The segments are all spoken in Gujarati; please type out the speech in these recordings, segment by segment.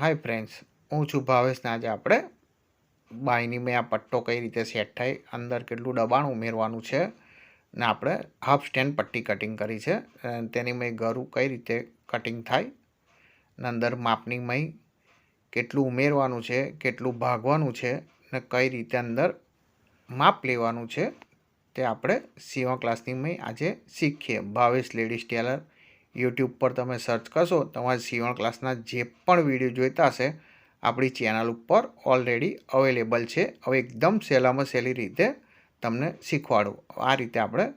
હાય ફ્રેન્ડ્સ હું છું ભાવેશને આજે આપણે બાયની મેં આ પટ્ટો કઈ રીતે સેટ થાય, અંદર કેટલું દબાણ ઉમેરવાનું છે ને આપણે હાફ સ્ટેન્ડ પટ્ટી કટિંગ કરી છે. તેની મેં ગરું કઈ રીતે કટિંગ થાય ને અંદર માપની મય કેટલું ઉમેરવાનું છે, કેટલું ભાગવાનું છે ને કઈ રીતે અંદર માપ લેવાનું છે તે આપણે સીવા ક્લાસની મેં આજે શીખીએ. ભાવેશ લેડીઝ ટેલર યુટ્યુબ પર તમે સર્ચ કરશો, તમારે સીવણ ક્લાસના જે પણ વીડિયો જોઈતા હશે, આપણી ચેનલ ઉપર ઓલરેડી અવેલેબલ છે. હવે એકદમ સહેલામાં સહેલી રીતે તમને શીખવાડું. આ રીતે આપણે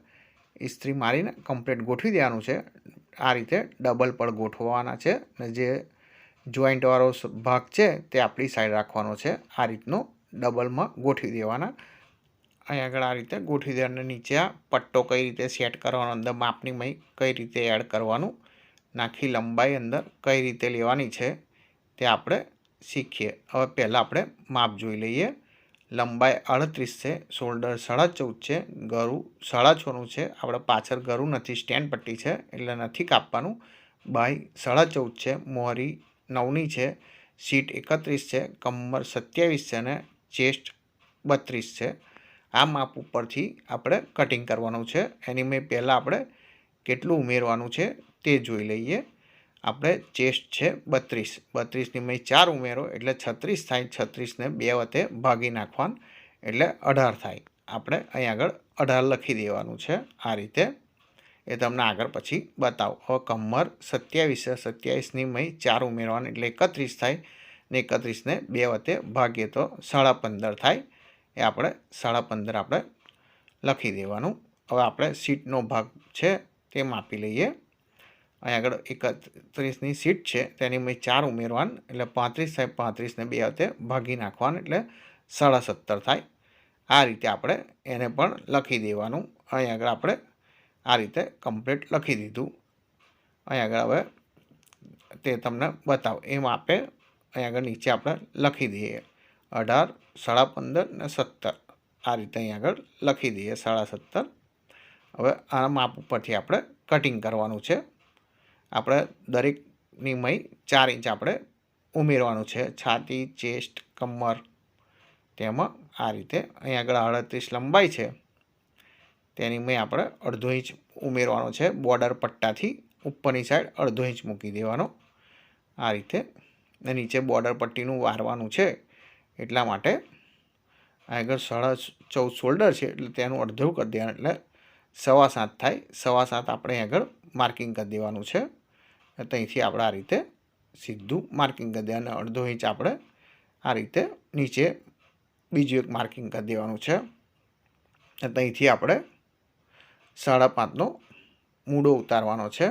ઇસ્ત્રી મારીને કમ્પ્લીટ ગોઠવી દેવાનું છે. આ રીતે ડબલ પણ ગોઠવવાના છે અને જે જોઈન્ટવાળો ભાગ છે તે આપણી સાઈડ રાખવાનો છે. આ રીતનો ડબલમાં ગોઠવી દેવાના. અહીં આગળ આ રીતે ગોઠવી દેવાનું નીચે આ પટ્ટો કઈ રીતે સેટ કરવાનો, અંદર માપની મય કઈ રીતે એડ કરવાનું, નાખી લંબાઈ અંદર કઈ રીતે લેવાની છે તે આપણે શીખીએ. હવે પહેલાં આપણે માપ જોઈ લઈએ. લંબાઈ અડત્રીસ છે શોલ્ડર સાડા ચૌદ છે ગરું સાડા છનું છે. આપણે પાછળ ગરું નથી સ્ટેન્ડ પટ્ટી છે, એટલે નથી કાપવાનું. બાય સાડા ચૌદ છે, મોહરી નવની છે સીટ એકત્રીસ છે, કમર સત્યાવીસ છે અને ચેસ્ટ બત્રીસ છે. આ માપ ઉપરથી આપણે કટિંગ કરવાનું છે. એની મેં પહેલાં આપણે કેટલું ઉમેરવાનું છે તે જોઈ લઈએ. આપણે ચેસ્ટ છે બત્રીસ. બત્રીસની મેં ચાર ઉમેરો એટલે છત્રીસ થાય છત્રીસને બે વખતે ભાગી નાખવાનું એટલે અઢાર થાય. આપણે અહીં આગળ અઢાર લખી દેવાનું છે આ રીતે. એ તમને આગળ પછી બતાવો. હવે કમર સત્યાવીસ સત્યાવીસની મેં ચાર ઉમેરવાની એટલે એકત્રીસ થાય ને એકત્રીસને બે વખતે ભાગીએ તો સાડા પંદર થાય. એ આપણે સાડા પંદર આપણે લખી દેવાનું. હવે આપણે સીટનો ભાગ છે તે માપી લઈએ. અહીં આગળ એકત્રીસની સીટ છે, તેની મેં ચાર ઉમેરવાનું, એટલે પાંત્રીસ સાહેબ પાંત્રીસને બે વખતે ભાગી નાખવાનું, એટલે સાડા સત્તર થાય. આ રીતે આપણે એને પણ લખી દેવાનું. અહીં આગળ આપણે આ રીતે કમ્પ્લીટ લખી દીધું. અહીં આગળ હવે તે તમને બતાવો. એમ આપે અહીં આગળ નીચે આપણે લખી દઈએ. અઢાર, સાડા પંદર ને સત્તર. આ રીતે અહીં આગળ લખી દઈએ, સાડા સત્તર. હવે આ માપ ઉપરથી આપણે કટિંગ કરવાનું છે. આપણે દરેકની મય ચાર ઇંચ આપણે ઉમેરવાનું છે. છાતી, ચેસ્ટ, કમર. તેમાં આ રીતે અહીં આગળ અડત્રીસ લંબાઈ છે. તેની મય આપણે અડધો ઇંચ ઉમેરવાનો છે. બોર્ડર પટ્ટાથી ઉપરની સાઈડ અડધો ઇંચ મૂકી દેવાનો. આ રીતે નીચે બોર્ડર પટ્ટીનું વારવાનું છે. એટલા માટે આગળ સાડા ચૌદ શોલ્ડર છે એટલે તેનું અડધું કરી દેવાનું એટલે સવા સાત થાય. સવા સાત આપણે આગળ માર્કિંગ કરી દેવાનું છે. ત્યાંથી આપણે આ રીતે સીધું માર્કિંગ કરી દેવાનું અડધો ઇંચ આપણે આ રીતે નીચે બીજું એક માર્કિંગ કરી દેવાનું છે. ત્યાંથી આપણે સાડા પાંચનો મૂડો ઉતારવાનો છે.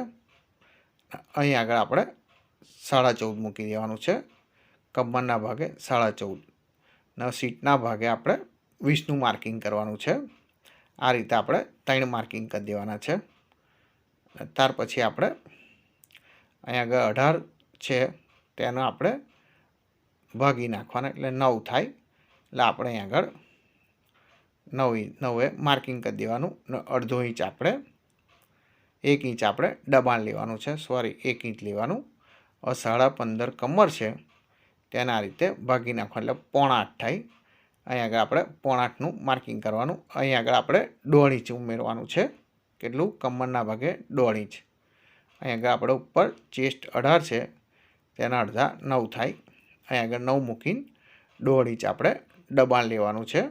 અહીં આગળ આપણે સાડા ચૌદ મૂકી દેવાનું છે. કમરના ભાગે સાડા ચૌદ. સીટના ભાગે આપણે વીસનું માર્કિંગ કરવાનું છે. આ રીતે આપણે ત્રણ માર્કિંગ કરી દેવાના છે. ત્યાર પછી આપણે અહીંયા આગળ અઢાર છે, તેનો આપણે ભાગી નાખવાના, એટલે નવ થાય. એટલે આપણે અહીં આગળ નવ નવે માર્કિંગ કરી દેવાનું અડધો ઇંચ આપણે, એક ઇંચ આપણે દબાણ લેવાનું છે. સોરી, એક ઇંચ લેવાનું. સાડા પંદર કમર છે. તેના રીતે ભાગી નાખવા એટલે પોણા આઠ થાય. અહીં આગળ આપણે પોણા આઠનું માર્કિંગ કરવાનું. અહીં આગળ આપણે દોઢ ઇંચ ઉમેરવાનું છે. કેટલું? કમરના ભાગે દોઢ ઇંચ. અહીં આગળ આપણે ઉપર ચેસ્ટ અઢાર છે. તેના અડધા નવ થાય. અહીં આગળ નવ મૂકીને દોઢ ઇંચ આપણે દબાણ લેવાનું છે.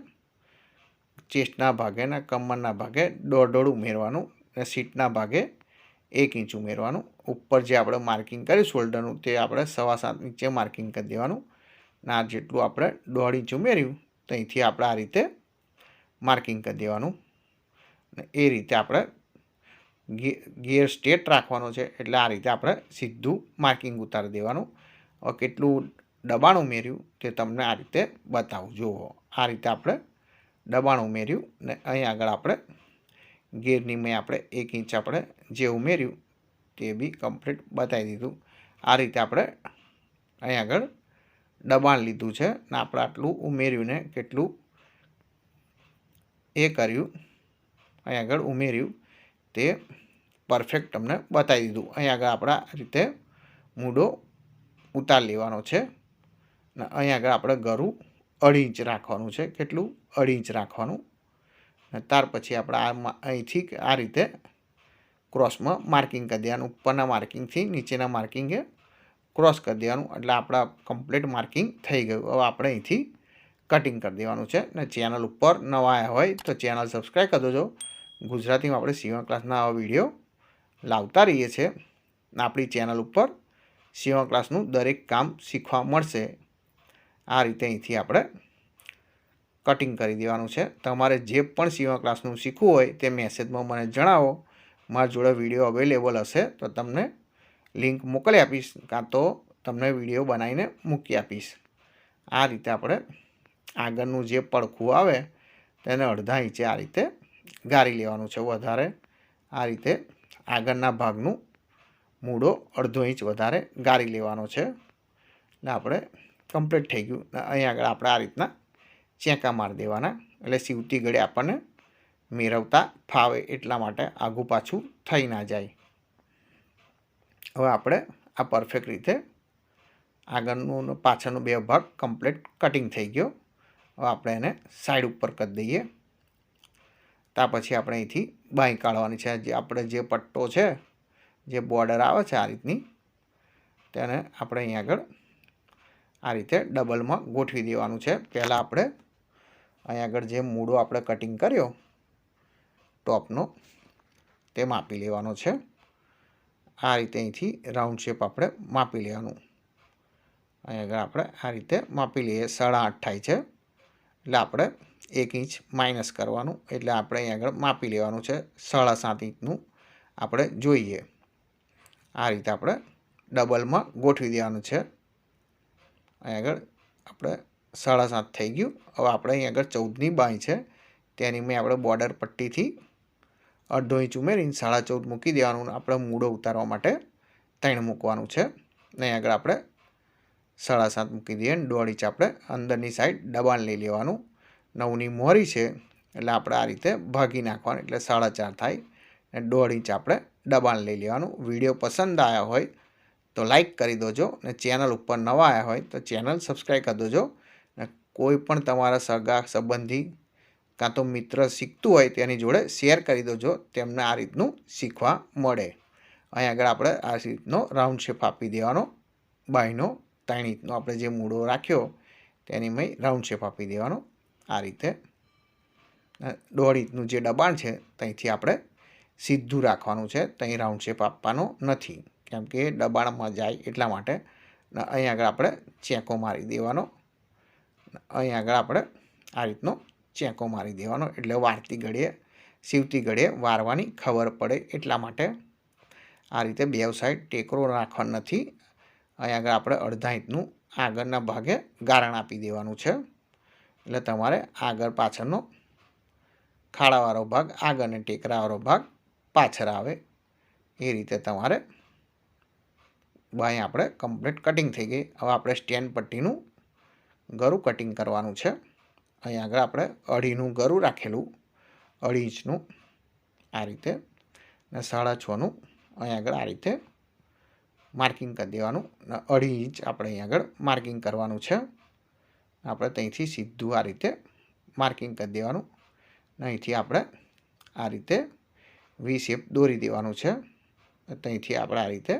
ચેસ્ટના ભાગે ને કમરના ભાગે દોઢ દોઢ ઉમેરવાનું અને સીટના ભાગે એક ઇંચ ઉમેરવાનું. ઉપર જે આપણે માર્કિંગ કર્યું શોલ્ડરનું તે આપણે સવા સાત નીચે માર્કિંગ કરી દેવાનું. ને જેટલું આપણે દોઢ ઇંચ ઉમેર્યું, તો અહીંથી આપણે આ રીતે માર્કિંગ કરી દેવાનું. ને એ રીતે આપણે ગિયર સ્ટેટ રાખવાનો છે, એટલે આ રીતે આપણે સીધું માર્કિંગ ઉતારી દેવાનું. હવે કેટલું દબાણ ઉમેર્યું તે તમને આ રીતે બતાવું. જુઓ, આ રીતે આપણે દબાણ ઉમેર્યું ને અહીં આગળ આપણે ગિયરની મેં આપણે એક ઇંચ આપણે જે ઉમેર્યું તે બી કમ્પ્લીટ બતાવી દીધું. આ રીતે આપણે અહીં આગળ દબાણ લીધું છે ને આપણે આટલું ઉમેર્યું ને કેટલું એ કર્યું. અહીં આગળ ઉમેર્યું તે પરફેક્ટ તમને બતાવી દીધું. અહીં આગળ આપણા રીતે મૂડો ઉતાર લેવાનો છે ને અહીં આગળ આપણે ગરું અઢી ઇંચ રાખવાનું છે. કેટલું? અઢી ઇંચ રાખવાનું. ત્યાર પછી આપણે આ અહીંથી આ રીતે ક્રોસમાં માર્કિંગ કરી દેવાનું. ઉપરના માર્કિંગથી નીચેના માર્કિંગે ક્રોસ કરી દેવાનું. એટલે આપણા કમ્પ્લીટ માર્કિંગ થઈ ગયું. હવે આપણે અહીંથી કટિંગ કરી દેવાનું છે. ને ચેનલ ઉપર નવા આવ્યા હોય તો ચેનલ સબસ્ક્રાઈબ કરી દેજો. ગુજરાતીમાં આપણે સીવણ ક્લાસના આવા વીડિયો લાવતા રહીએ છીએ. આપણી ચેનલ ઉપર સીવણ ક્લાસનું દરેક કામ શીખવા મળશે. આ રીતે અહીંથી આપણે કટિંગ કરી દેવાનું છે. તમારે જે પણ સીવણ ક્લાસનું શીખવું હોય તે મેસેજમાં મને જણાવો. મારા જોડે વીડિયો અવેલેબલ હશે, તો તમને લિંક મોકલી આપીશ, કાં તો તમને વીડિયો બનાવીને મૂકી આપીશ. આ રીતે આપણે આગળનું જે પડખું આવે, તેને અડધા ઇંચે આ રીતે ગાળી લેવાનું છે વધારે. આ રીતે આગળના ભાગનું મૂળો અડધો ઇંચ વધારે ગાળી લેવાનો છે. એટલે આપણે કમ્પ્લીટ થઈ ગયું. અહીં આગળ આપણે આ રીતના ચેંકા મારી દેવાના. એટલે સીવતી ઘડે આપણને મેળવતા ફાવે એટલા માટે આઘું પાછું થઈ ના જાય. હવે આપણે આ પરફેક્ટ રીતે આગળનું પાછળનો બે ભાગ કમ્પ્લીટ કટિંગ થઈ ગયો. હવે આપણે એને સાઈડ ઉપર કરી દઈએ. ત્યાં પછી આપણે અહીંથી બાંય કાઢવાની છે. જે આપણે જે પટ્ટો છે, જે બોર્ડર આવે છે આ રીતની, તેને આપણે અહીં આગળ આ રીતે ડબલમાં ગોઠવી દેવાનું છે. પહેલાં આપણે અહીં આગળ જે મૂળો આપણે કટિંગ કર્યો ટોપનો તે માપી લેવાનો છે. આ રીતે અહીંથી રાઉન્ડ શેપ આપણે માપી લેવાનું. અહીં આગળ આપણે આ રીતે માપી લઈએ. સાડા આઠ થાય છે. એટલે આપણે એક ઇંચ માઇનસ કરવાનું. એટલે આપણે અહીં આગળ માપી લેવાનું છે. સાડા સાત ઇંચનું આપણે જોઈએ. આ રીતે આપણે ડબલમાં ગોઠવી દેવાનું છે. અહીં આગળ આપણે સાડા સાત થઈ ગયું. હવે આપણે અહીં આગળ ચૌદની બાય છે. તેની મેં આપણે બોર્ડર પટ્ટીથી અડધો ઇંચ ઉમેરીને સાડા ચૌદ મૂકી દેવાનું આપણે મૂળો ઉતારવા માટે ત્રણ મૂકવાનું છે. ને આગળ આપણે સાડા સાત મૂકી દઈએ ને દોઢ ઇંચ આપણે અંદરની સાઈડ દબાણ લઈ લેવાનું. નવની મોરી છે એટલે આપણે આ રીતે ભાગી નાખવાનું એટલે સાડા ચાર થાય ને દોઢ ઇંચ આપણે દબાણ લઈ લેવાનું. વીડિયો પસંદ આવ્યા હોય તો લાઈક કરી દેજો ને ચેનલ ઉપર નવા આવ્યા હોય તો ચેનલ સબસ્ક્રાઈબ કરી દોજો ને કોઈ પણ તમારા સગા સંબંધી કાં તો મિત્ર શીખતું હોય તેની જોડે શેર કરી દેજો, તેમને આ રીતનું શીખવા મળે. અહીં આગળ આપણે આ રીતનો રાઉન્ડ શેપ આપી દેવાનો. બાયનો ત્રણ ઇંચનો આપણે જે મૂળો રાખ્યો, તેની મેં રાઉન્ડ શેપ આપી દેવાનો. આ રીતે દોઢ ઇંચનું જે દબાણ છે, ત્યાંથી આપણે સીધું રાખવાનું છે. ત્યાં રાઉન્ડ શેપ આપવાનો નથી. કેમ કે દબાણમાં જાય એટલા માટે. અહીં આગળ આપણે ચેકો મારી દેવાનો. અહીં આગળ આપણે આ રીતનો ચેકો મારી દેવાનો. એટલે વારતી ઘડીએ, સીવતી ઘડીએ વારવાની ખબર પડે. એટલા માટે આ રીતે બે સાઈડ ટેકરો રાખવાનો નથી. અહીં આગળ આપણે અડધા ઇંચનું આગળના ભાગે ગારણ આપી દેવાનું છે. એટલે તમારે આગળ પાછળનો ખાડાવાળો ભાગ આગળ અને ટેકરાવાળો ભાગ પાછળ આવે. એ રીતે તમારે બાય આપણે કમ્પ્લીટ કટિંગ થઈ ગઈ. હવે આપણે સ્ટેન્ડ પટ્ટીનું ગરું કટિંગ કરવાનું છે. અહીં આગળ આપણે અઢીનું ગરું રાખેલું અઢી ઇંચનું આ રીતે ને સાડા છનું અહીં આગળ આ રીતે માર્કિંગ કરી દેવાનું અઢી ઇંચ આપણે અહીં આગળ માર્કિંગ કરવાનું છે. આપણે ત્યાંથી સીધું આ રીતે માર્કિંગ કરી દેવાનું ને અહીંથી આપણે આ રીતે વી શેપ દોરી દેવાનું છે. ત્યાંથી આપણે આ રીતે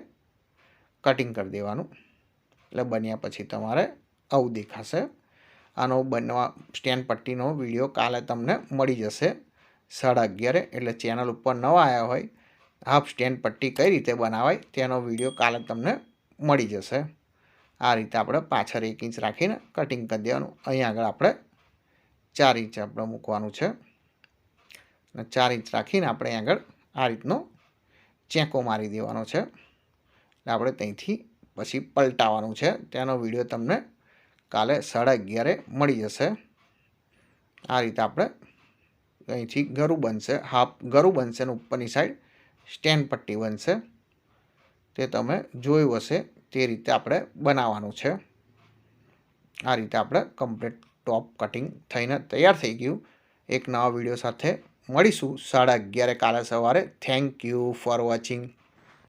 કટિંગ કરી દેવાનું. એટલે બન્યા પછી તમારે આવું દેખાશે. આનો બનવા સ્ટેન્ડ પટ્ટીનો વીડિયો કાલે તમને મળી જશે. સાડા અગિયારે, એટલે ચેનલ ઉપર નવા આવ્યા હોય હાફ સ્ટેન્ડ પટ્ટી કઈ રીતે બનાવાય તેનો વીડિયો કાલે તમને મળી જશે. આ રીતે આપણે પાછળ એક ઇંચ રાખીને કટિંગ કરી દેવાનું. અહીં આગળ આપણે ચાર ઇંચ આપણે મૂકવાનું છે. અને ચાર ઇંચ રાખીને આપણે અહીં આગળ આ રીતનો ચેકો મારી દેવાનો છે. એટલે આપણે ત્યાંથી પછી પલટાવવાનું છે. તેનો વીડિયો તમને કાલે સાડા અગિયારે મળી જશે. આ રીતે આપણે અહીંથી ગરું બનશે, હાફ ગરું બનશે અને ઉપરની સાઈડ સ્ટેન્ડ પટ્ટી બનશે. તે તમે જોયું હશે, તે રીતે આપણે બનાવવાનું છે. આ રીતે આપણે કમ્પ્લીટ ટોપ કટિંગ થઈને તૈયાર થઈ ગયું. એક નવા વીડિયો સાથે મળીશું. સાડા અગિયારે કાલે સવારે. Thank you for watching